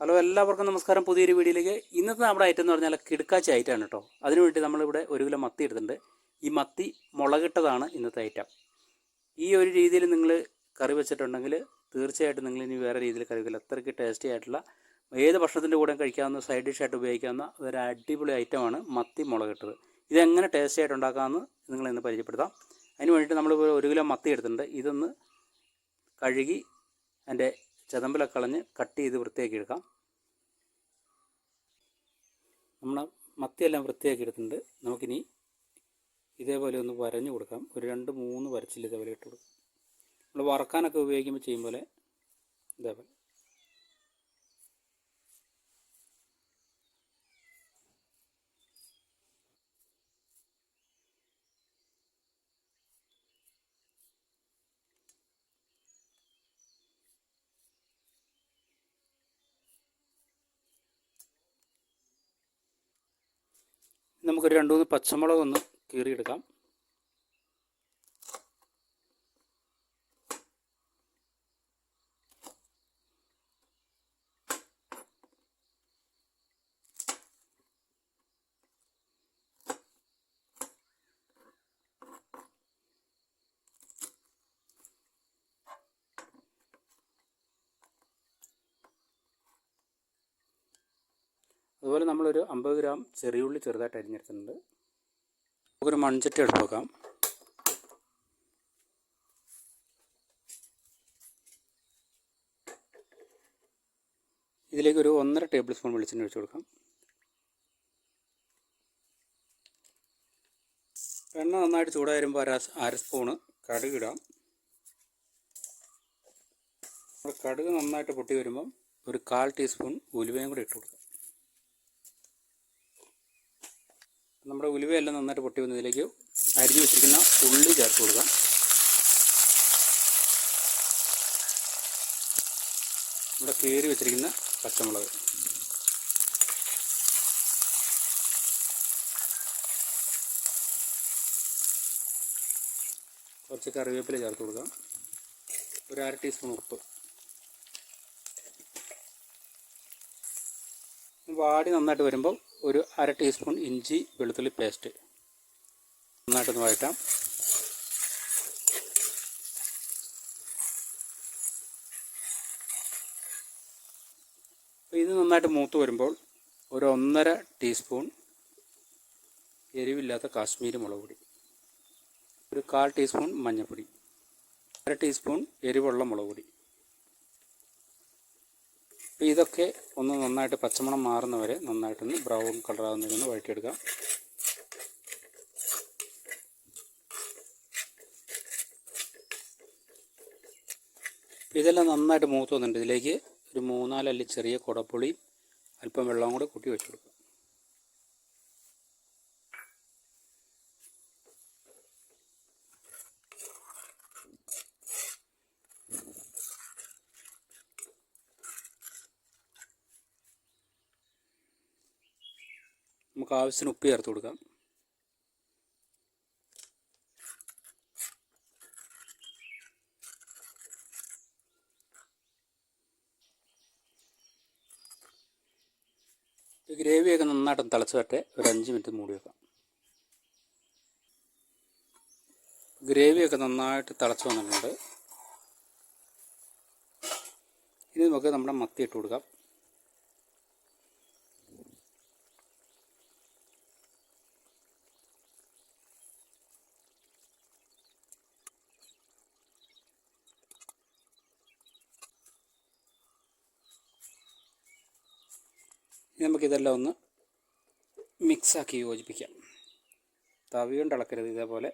Hello എല്ലാവർക്കും നമസ്കാരം. പുതിയൊരു വീഡിയോയിലേക്ക്. ഇന്നത്തെ നമ്മുടെ ഐറ്റം എന്ന് പറഞ്ഞാൽ കിടുക്കാച്ച ഐറ്റമാണ് കേട്ടോ. അതിനുവേണ്ടി നമ്മളിവിടെ ഒരു കിലോ മത്തി എടുത്തിട്ടുണ്ട്. ഈ മത്തി മുളകിട്ടതാണ് ഇന്നത്തെ ഐറ്റം ഈ ഒരു രീതിയിൽ നിങ്ങൾ കറി വെച്ചിട്ടുണ്ടെങ്കിൽ തീർച്ചയായിട്ടും നിങ്ങൾ ഇനി വേറെ രീതിയിൽ കറി വയ്ക്കില്ല അത്രയ്ക്ക് ടേസ്റ്റി ആയിട്ടുള്ള ഏത് ഭക്ഷണത്തിന്റെ കൂടെ കഴിക്കാവുന്ന സൈഡ് ഡിഷായിട്ട് ഉപയോഗിക്കാവുന്ന ഒരു അടിപൊളി ഐറ്റമാണ് മത്തി മുളകിട്ടത്. ഇതെങ്ങനെ ടേസ്റ്റി ആയിട്ട് ഉണ്ടാക്കാമെന്ന് നിങ്ങൾ ഇന്ന് പരിചയപ്പെടുത്താം. അതിന് വേണ്ടിയിട്ട് നമ്മൾ ഒരു കിലോ മത്തി എടുത്തിട്ടുണ്ട്. ഇതൊന്ന് കഴുകി അതിന്റെ ചതമ്പിലൊക്കെ കളഞ്ഞ് കട്ട് ചെയ്ത് വൃത്തിയാക്കി എടുക്കാം. നമ്മൾ മത്തിയെല്ലാം വൃത്തിയാക്കി എടുത്തിട്ടുണ്ട്. നമുക്കിനി ഇതേപോലെ ഒന്ന് വരഞ്ഞു കൊടുക്കാം. ഒരു രണ്ട് മൂന്ന് വരച്ചിൽ ഇതേപോലെ ഇട്ട് കൊടുക്കാം. നമ്മൾ വറക്കാനൊക്കെ ഉപയോഗിക്കുമ്പോൾ ചെയ്യും പോലെ ഇതേപോലെ. നമുക്കൊരു രണ്ട് മൂന്ന് പച്ചമുളക് ഒന്ന് കീറിയെടുക്കാം. അതുപോലെ നമ്മളൊരു അമ്പത് ഗ്രാം ചെറിയുള്ളി ചെറുതായിട്ട് അരിഞ്ഞെടുത്തിട്ടുണ്ട്. നമുക്കൊരു മൺചട്ടി എടുത്ത് നോക്കാം ഇതിലേക്ക് ഒരു ഒന്നര ടേബിൾ സ്പൂൺ വെളിച്ചെണ്ണ ഒഴിച്ചു കൊടുക്കാം. എണ്ണ നന്നായിട്ട് ചൂടായി അര അര സ്പൂണ് കടുക് ഇടാം. കടുക് നന്നായിട്ട് പൊട്ടി വരുമ്പം ഒരു കാൽ ടീസ്പൂൺ ഉലുവയും കൂടി ഇട്ട് കൊടുക്കാം. നമ്മുടെ ഉലുവയെല്ലാം നന്നായിട്ട് പൊട്ടി വന്നതിലേക്ക് അരിഞ്ഞു വെച്ചിരിക്കുന്ന ഉള്ളി ചേർത്ത് കൊടുക്കാം. ഇവിടെ കീറി വെച്ചിരിക്കുന്ന പച്ചമുളക്. കുറച്ച് കറിവേപ്പില ചേർത്ത് കൊടുക്കാം. ഒരു അര ടീസ്പൂൺ ഉപ്പ്. വാടി നന്നായിട്ട് വരുമ്പോൾ ഒരു അര ടീസ്പൂൺ ഇഞ്ചി വെളുത്തുള്ളി പേസ്റ്റ് നന്നായിട്ടൊന്ന് വഴറ്റാം. ഇത് നന്നായിട്ട് മൂത്ത് വരുമ്പോൾ ഒരു ഒന്നര ടീസ്പൂൺ എരിവില്ലാത്ത കാശ്മീരി മുളക് പൊടി. ഒരു കാൽ ടീസ്പൂൺ മഞ്ഞൾപ്പൊടി അര ടീസ്പൂൺ എരിവുള്ള മുളക് പൊടി. അപ്പോൾ ഇതൊക്കെ ഒന്ന് നന്നായിട്ട് പച്ചമണം മാറുന്നവരെ നന്നായിട്ടൊന്ന് ബ്രൗൺ കളറാകുന്നതിന് വഴറ്റിയെടുക്കാം. ഇതെല്ലാം നന്നായിട്ട് മൂത്ത് വന്നിട്ടുണ്ട്. ഇതിലേക്ക് ഒരു മൂന്നാലല്ലി ചെറിയ കുടപ്പുളിയും അല്പം വെള്ളവും കൂടെ കൂട്ടി വെച്ചു കൊടുക്കാം. നമുക്ക് ആവശ്യത്തിന് ഉപ്പ് ചേർത്ത് കൊടുക്കാം. ഗ്രേവിയൊക്കെ നന്നായിട്ട് തിളച്ച് വരട്ടെ. ഒരു അഞ്ച് മിനിറ്റ് മൂടി വെക്കാം. ഗ്രേവിയൊക്കെ നന്നായിട്ട് തിളച്ച് വന്നിട്ടുണ്ട്. ഇനി നമുക്ക് നമ്മുടെ മത്തി ഇട്ട് കൊടുക്കാം. നമുക്കിതെല്ലാം ഒന്ന് മിക്സാക്കി യോജിപ്പിക്കാം. തവി കൊണ്ട് ഇളക്കരുത് ഇതേപോലെ.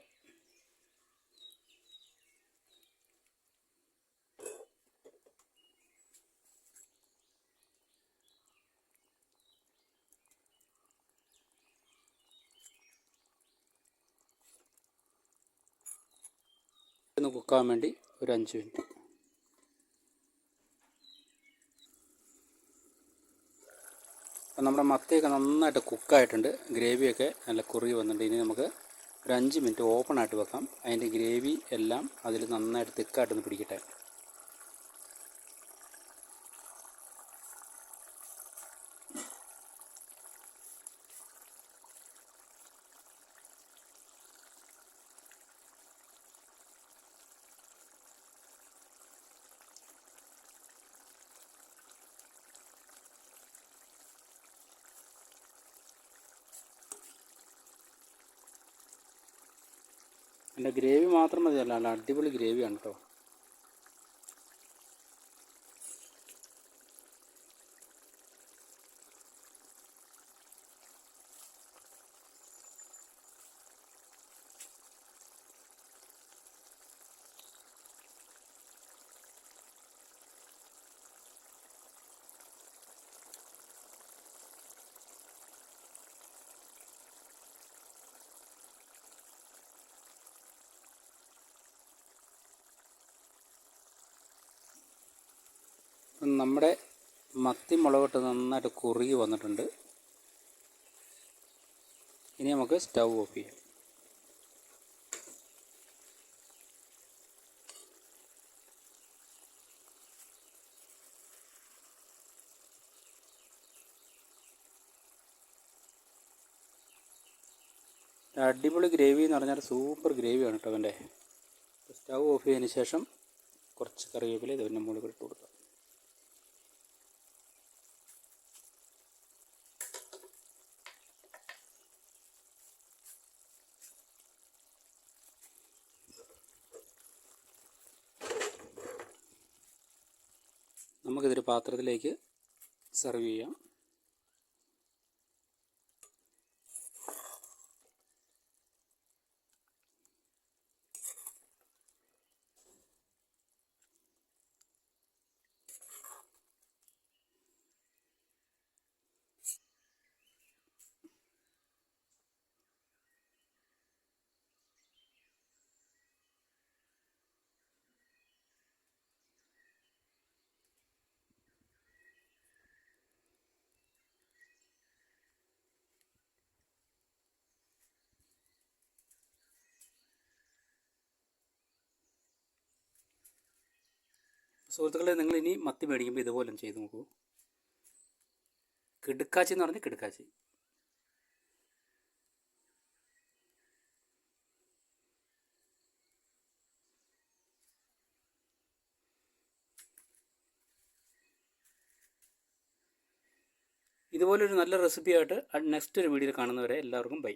ഒന്ന് കുക്കാൻ വേണ്ടി ഒരു അഞ്ച് മിനിറ്റ്. അപ്പം നമ്മുടെ മത്തിയൊക്കെ നന്നായിട്ട് കുക്കായിട്ടുണ്ട്. ഗ്രേവിയൊക്കെ നല്ല കുറുകി വന്നിട്ടുണ്ട്. ഇനി നമുക്ക് ഒരു അഞ്ച് മിനിറ്റ് ഓപ്പൺ ആയിട്ട് വെക്കാം. അതിന്റെ ഗ്രേവി എല്ലാം അതിൽ നന്നായിട്ട് തിക്കായിട്ടൊന്ന് പിടിക്കട്ടെ. എന്റെ ഗ്രേവി മാത്രം മതിയല്ല. അല്ല അടിപൊളി ഗ്രേവിയാണ് കേട്ടോ നമ്മുടെ മത്തി മുളകിട്ട് നന്നായിട്ട് കുറുകി വന്നിട്ടുണ്ട്. ഇനി നമുക്ക് സ്റ്റൗ ഓഫ് ചെയ്യാം. അടിപൊളി ഗ്രേവി എന്ന് പറഞ്ഞാൽ സൂപ്പർ ഗ്രേവിയാണ് കേട്ടോ അവന്റെ സ്റ്റൗ ഓഫ് ചെയ്തതിന് ശേഷം കുറച്ച് കറിവേപ്പില ഇതിന്റെ മുകളിൽ ഇട്ട് കൊടുക്കാം. നമുക്കിതൊരു പാത്രത്തിലേക്ക് സെർവ് ചെയ്യാം. സുഹൃത്തുക്കളെ നിങ്ങൾ ഇനി മത്തി മേടിക്കുമ്പോൾ ഇതുപോലെ ചെയ്ത് നോക്കൂ. കിടുക്കാച്ചി എന്ന് പറഞ്ഞാൽ കിടുക്കാച്ചി. ഇതുപോലൊരു നല്ല റെസിപ്പിയായിട്ട് നെക്സ്റ്റ് ഒരു വീഡിയോയിൽ കാണുന്നവരെ എല്ലാവർക്കും ബൈ